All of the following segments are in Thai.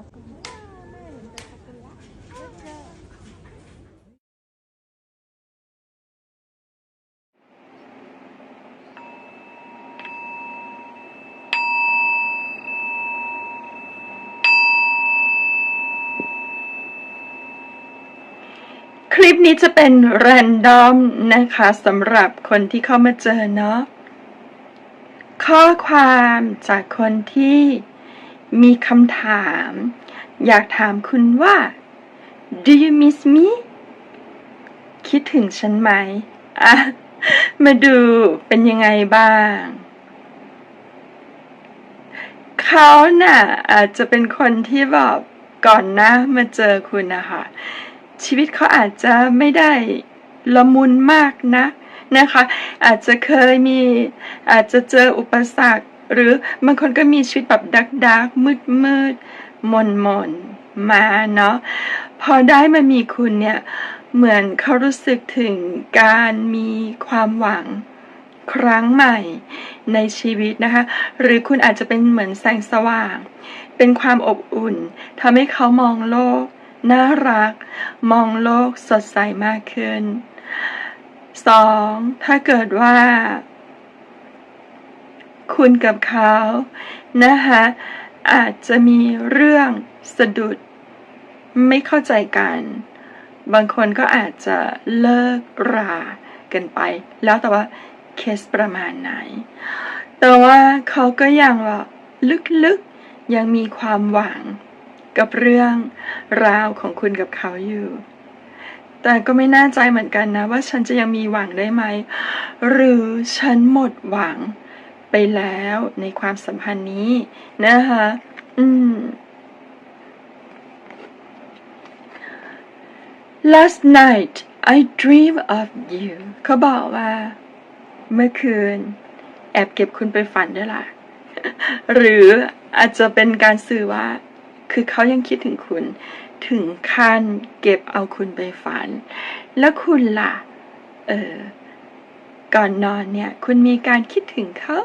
นาะคลิปนี้จะเป็นแรนดอมนะคะสำหรับคนที่เข้ามาเจอเนาะข้อความจากคนที่ มีคำถาม อยากถามคุณว่า do you miss me คิดถึงฉันไหมอะมาดูเป็นยังไงบ้าง เขาน่ะอาจจะเป็นคนที่แบบก่อนนะมาเจอคุณนะคะชีวิตเขาอาจจะไม่ได้ละมุนมากนะนะคะ อาจจะเคยมีอาจจะเจออุปสรรค หรือบางคนก็มีชีวิตแบบดักดักมืดมืดมนมนมาเนาะพอได้มามีคุณเนี่ยเหมือนเขารู้สึกถึงการมีความหวังครั้งใหม่ในชีวิตนะคะ หรือคุณอาจจะเป็นเหมือนแสงสว่าง เป็นความอบอุ่นทำให้เขามองโลก น่ารัก มองโลกสดใสมากขึ้นสองถ้าเกิดว่า คุณกับเขานะคะอาจจะมีเรื่องสะดุดไม่เข้าใจกัน บางคนก็อาจจะเลิกรากันไป แล้วแต่ว่าเคสประมาณไหน แต่ว่าเขาก็ยังว่าลึกๆยังมีความหวังกับเรื่องราวของคุณกับเขาอยู่ แต่ก็ไม่แน่ใจเหมือนกันนะ ว่าฉันจะยังมีหวังได้ไหม หรือฉันหมดหวัง ไปแล้วในความสัมพันธ์นี้นะคะ อืม Last night I dream of you เขาบอกว่า เมื่อคืน แอบเก็บคุณไปฝันด้วยล่ะ หรืออาจจะเป็นการสื่อว่า คือเขายังคิดถึงคุณ ถึงขั้นเก็บเอาคุณไปฝัน แล้วคุณล่ะ เออ ก่อนนอนเนี่ยคุณมีการคิดถึงเขา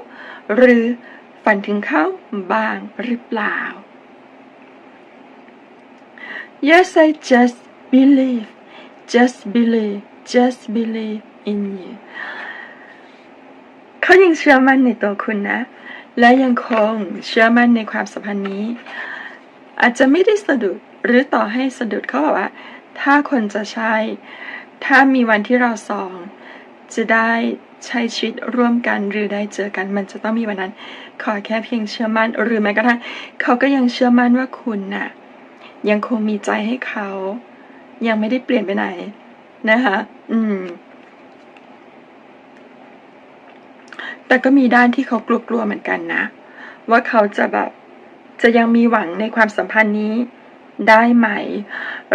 หรือฝันถึงเขาบ้างหรือเปล่า Yes I just believe just believe just believe in you เขายังเชื่อมั่นในตัวคุณนะ และยังคงเชื่อมั่นในความสัมพันธ์นี้ อาจจะไม่ได้สะดุดหรือต่อให้สะดุดเขาบอกว่า ถ้าคนจะใช่ถ้ามีวันที่เราสอง จะได้ใช้ชีวิตร่วมกันหรือได้เจอกัน มันจะต้องมีวันนั้น ขอแค่เพียงเชื่อมั่น หรือแม้กระทั่งเขาก็ยังเชื่อมั่นว่าคุณน่ะ ยังคงมีใจให้เขา ยังไม่ได้เปลี่ยนไปไหน นะคะ อืม แต่ก็มีด้านที่เขากลัวๆเหมือนกันนะ ว่าเขาจะแบบจะยังมีหวังในความสัมพันธ์นี้ได้ไหม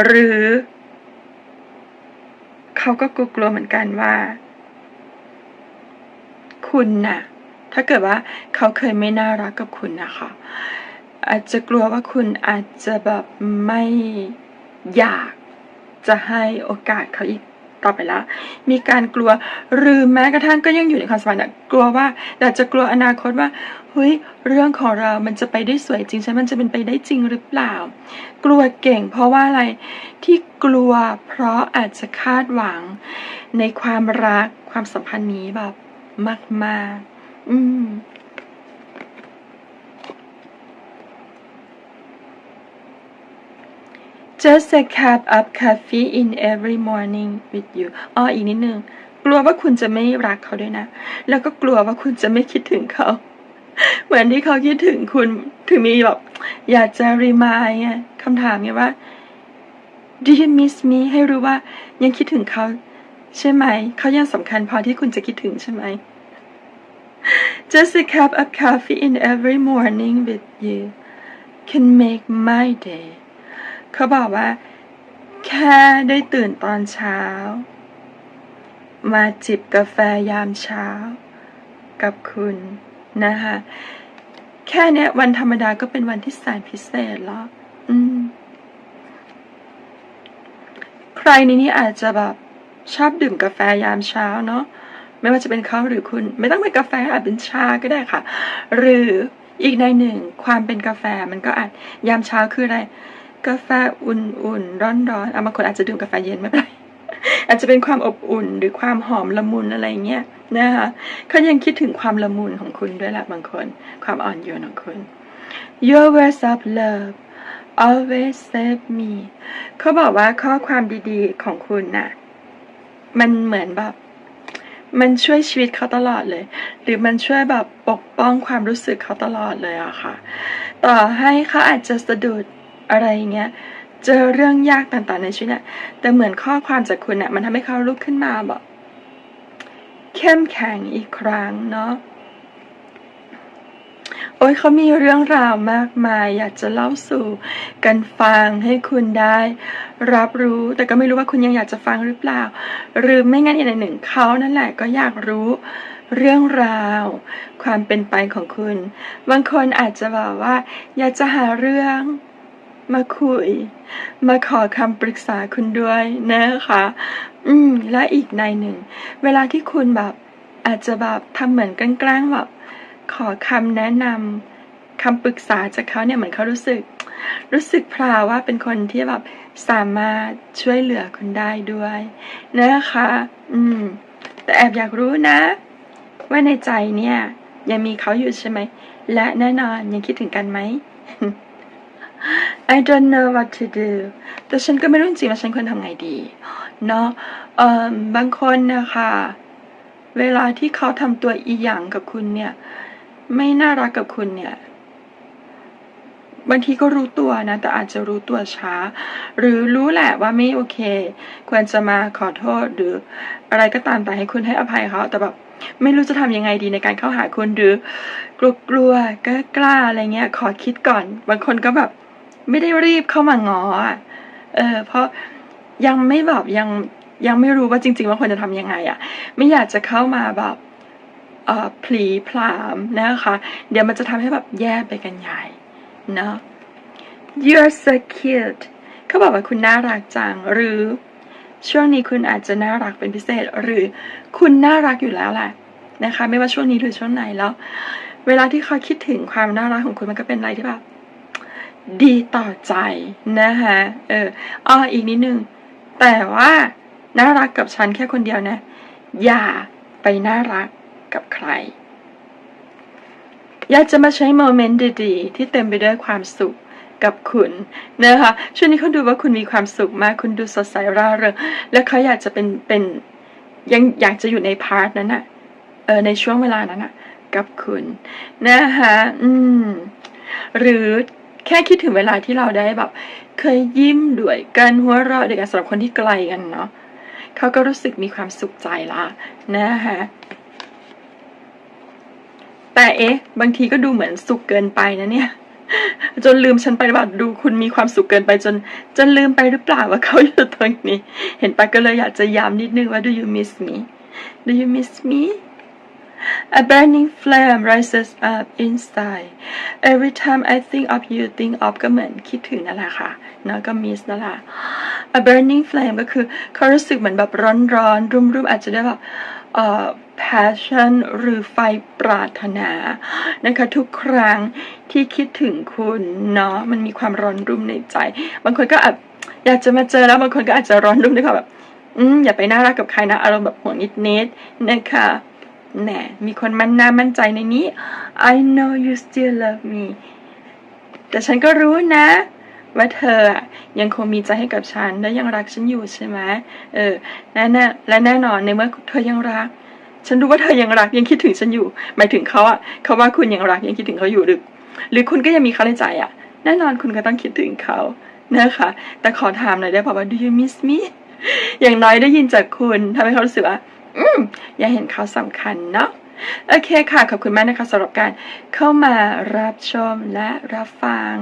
หรือ เขาก็กลัวๆเหมือนกันว่า คุณน่ะ ถ้าเกิดว่าเขาเคยไม่น่ารักกับคุณนะคะ อาจจะกลัวว่าคุณอาจจะแบบไม่อยากจะให้โอกาสเขาอีกต่อไปแล้วมีการกลัวหรือแม้กระทั่งก็ยังอยู่ในความสัมพันธ์กลัวว่าแต่จะกลัวอนาคตว่าเฮ้ยเรื่องของเรามันจะไปได้สวยจริงใช่ไหมมันจะเป็นไปได้จริงหรือเปล่า กลัวเก่ง เพราะว่าอะไรที่กลัวเพราะอาจจะคาดหวังในความรักความสัมพันธ์นี้แบบ มากๆ อืม Just a cup of coffee in every morning with you อ๋ออีกนิดนึง กลัวว่าคุณจะไม่รักเขาด้วยนะ แล้วก็กลัวว่าคุณจะไม่คิดถึงเขา เหมือนที่เขาคิดถึงคุณ ถึงมีแบบ อยากจะรีมายไงคำถามไงว่า Do you miss me ให้รู้ว่ายังคิดถึงเขา ใช่ไหม เขายังสำคัญพอที่คุณจะคิดถึงใช่ไหม Just a cup of coffee in every morning with you can make my day เขาบอกว่า แค่ได้ตื่นตอนเช้า มาจิบกาแฟยามเช้า กับคุณนะคะแค่เนี้ยวันธรรมดาก็เป็นวันที่แสนพิเศษแล้ว อืม ใครในนี้อาจจะแบบ ชอบดื่มกาแฟยามเช้าเนาะไม่ว่าจะเป็นเขาหรือคุณ ไม่ต้องเป็นกาแฟอาจเป็นชาก็ได้ค่ะ หรืออีกในหนึ่งความเป็นกาแฟมันก็อาจยามเช้าคืออะไร กาแฟอุ่นๆร้อนๆเอาบางคนอาจจะดื่มกาแฟเย็นไม่เป็นไรอาจจะเป็นความอบอุ่นหรือความหอมละมุนอะไรเงี้ยนะคะเขายังคิดถึงความละมุนของคุณด้วยแหละบางคน ความอ่อนโยนของคุณ Your words of love always save me เขาบอกว่าข้อความดีๆของคุณน่ะ มันเหมือนแบบ มันช่วยชีวิตเขาตลอดเลย หรือมันช่วยแบบปกป้องความรู้สึกเขาตลอดเลยอะค่ะ ต่อให้เขาอาจจะสะดุดอะไรเงี้ยเจอเรื่องยากต่างๆในชีวิตเนี่ยแต่เหมือนข้อความจากคุณเนี่ยมันทำให้เขาลุกขึ้นมาแบบเข้มแข็งอีกครั้งเนาะ โอ้ยเขามีเรื่องราวมากมาย อยากจะเล่าสู่กันฟังให้คุณได้ รับรู้ แต่ก็ไม่รู้ว่าคุณยังอยากจะฟังหรือเปล่า หรือไม่งั้นอีกหนึ่งเขานั่นแหละก็อยากรู้เรื่องราว ความเป็นไปของคุณ บางคนอาจจะบอกว่า อยากจะหาเรื่องมาคุย มาขอคำปรึกษาคุณด้วยนะคะ อืม และอีกในหนึ่ง เวลาที่คุณแบบอาจจะแบบทำเหมือนแกล้งๆแบบ ขอคำแนะนำคำปรึกษาจากเขาเนี่ยเหมือนเขารู้สึก รู้สึกพราว่าเป็นคนที่แบบสามารถช่วยเหลือคุณได้ด้วยนะคะ อืม แต่แอบอยากรู้นะ ว่าในใจเนี่ย ยังมีเขาอยู่ใช่ไหม และแน่นอนยังคิดถึงกันไหม I don't know what to do แต่ฉันก็ไม่รู้จริงว่าฉันควรทำไงดี เนาะเอ่อบางคนนะคะ เวลาที่เขาทำตัวอีหยังกับคุณเนี่ย ไม่น่ารักกับคุณเนี่ยบางทีก็รู้ตัวนะ แต่อาจจะรู้ตัวช้า หรือรู้แหละว่าไม่โอเค ควรจะมาขอโทษหรืออะไรก็ตามแต่ให้คุณให้อภัยเขาแต่แบบไม่รู้จะทำยังไงดีในการเข้าหาคุณหรือกลัวกลัวๆกล้ากล้าอะไรเงี้ย ขอคิดก่อน บางคนก็แบบ ไม่ได้รีบเข้ามางอเออ เพราะยังไม่แบบยังยังไม่รู้ว่าจริง ๆ ว่าควรจะทำยังไงอะ ไม่อยากจะเข้ามาแบบ เอ่อพลีพรามนะคะ เดี๋ยวมันจะทำให้แบบแย่ไปกันใหญ่เนาะ You're so cute เขาบอกว่าคุณน่ารักจัง หรือ ช่วงนี้คุณอาจจะน่ารักเป็นพิเศษ หรือคุณน่ารักอยู่แล้วแหละนะคะ ไม่ว่าช่วงนี้หรือช่วงไหนแล้ว เวลาที่เขาคิดถึงความน่ารักของคุณมันก็เป็นอะไรที่แบบดีต่อใจนะคะเอออ้ออีกนิดนึง แต่ว่าน่ารักกับฉันแค่คนเดียวนะ อย่าไปน่ารัก กับใคร อยากจะมาใช้โมเมนต์ดีๆ ที่เต็มไปด้วยความสุขกับคุณนะคะช่วงนี้เขาดูว่าคุณมีความสุขมาก คุณดูสดใสร่าเริงและเขาอยากจะเป็นเป็นยังอยากจะอยู่ในพาร์ทนั้นน่ะเออในช่วงเวลานั้นน่ะกับคุณนะคะอืม หรือแค่คิดถึงเวลาที่เราได้แบบ เคยยิ้มด้วยกันหัวเราะด้วยกันสำหรับคนที่ไกลกันเนาะเขาก็รู้สึกมีความสุขใจละนะคะ แต่เอ๊ะ บางทีก็ดูเหมือนสุขเกินไปนะเนี่ย จนลืมฉันไปหรือเปล่าดูคุณมีความสุขเกินไปจนจนลืมไปหรือเปล่าว่าเขาอยู่ตรงนี้ เห็นปะก็เลยอยากจะย้ำนิดนึงว่า do you miss me do you miss me A burning flame rises up inside every time I think of you think of ก็เหมือนคิดถึงนั่นแหละค่ะเนาะก็ miss นั่นแหละ A burning flame ก็คือเขารู้สึกเหมือนแบบร้อนๆรุ่มๆอาจจะได้แบบเอ่อ passion หรือไฟปรารถนานะคะทุกครั้งที่คิดถึงคุณเนาะมันมีความร้อนรุ่มในใจ บางคนก็อาจอยากจะมาเจอแล้วบางคนก็อาจจะร้อนรุ่มด้วยความแบบ อืมอย่าไปน่ารักกับใครนะ อารมณ์แบบห่วงนิดๆนะคะ แหนมีคนมั่นหน้ามั่นใจในนี้ I know you still love me แต่ฉันก็รู้นะ ว่าเธออะยังคงมีใจให้กับฉัน และยังรักฉันอยู่ใช่ไหมเออแน่แน่และแน่นอนในเมื่อเธอยังรัก ฉันรู้ว่าเธอยังรักยังคิดถึงฉันอยู่ หมายถึงเขาอะเขาว่าคุณยังรักยังคิดถึงเขาอยู่หรือ หรือคุณก็ยังมีเขาในใจอะแน่นอนคุณก็ต้องคิดถึงเขานะคะแต่ขอถามหน่อยได้ป่าวว่า do you miss me อย่างน้อยได้ยินจากคุณทำให้เขารู้สึกว่า อืมยังเห็นเขาสำคัญเนาะโอเคค่ะ ขอบคุณมากนะคะสำหรับการเข้ามารับชมและรับฟัง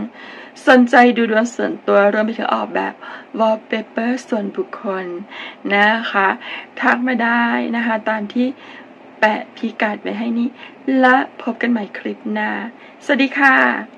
สนใจดูดวงส่วนตัวรวมไปถึงออกแบบ wallpaper ส่วนบุคคลนะคะ ทักมาได้นะคะ ตามที่แปะพิกัดไว้ให้นี้ และพบกันใหม่คลิปหน้า สวัสดีค่ะ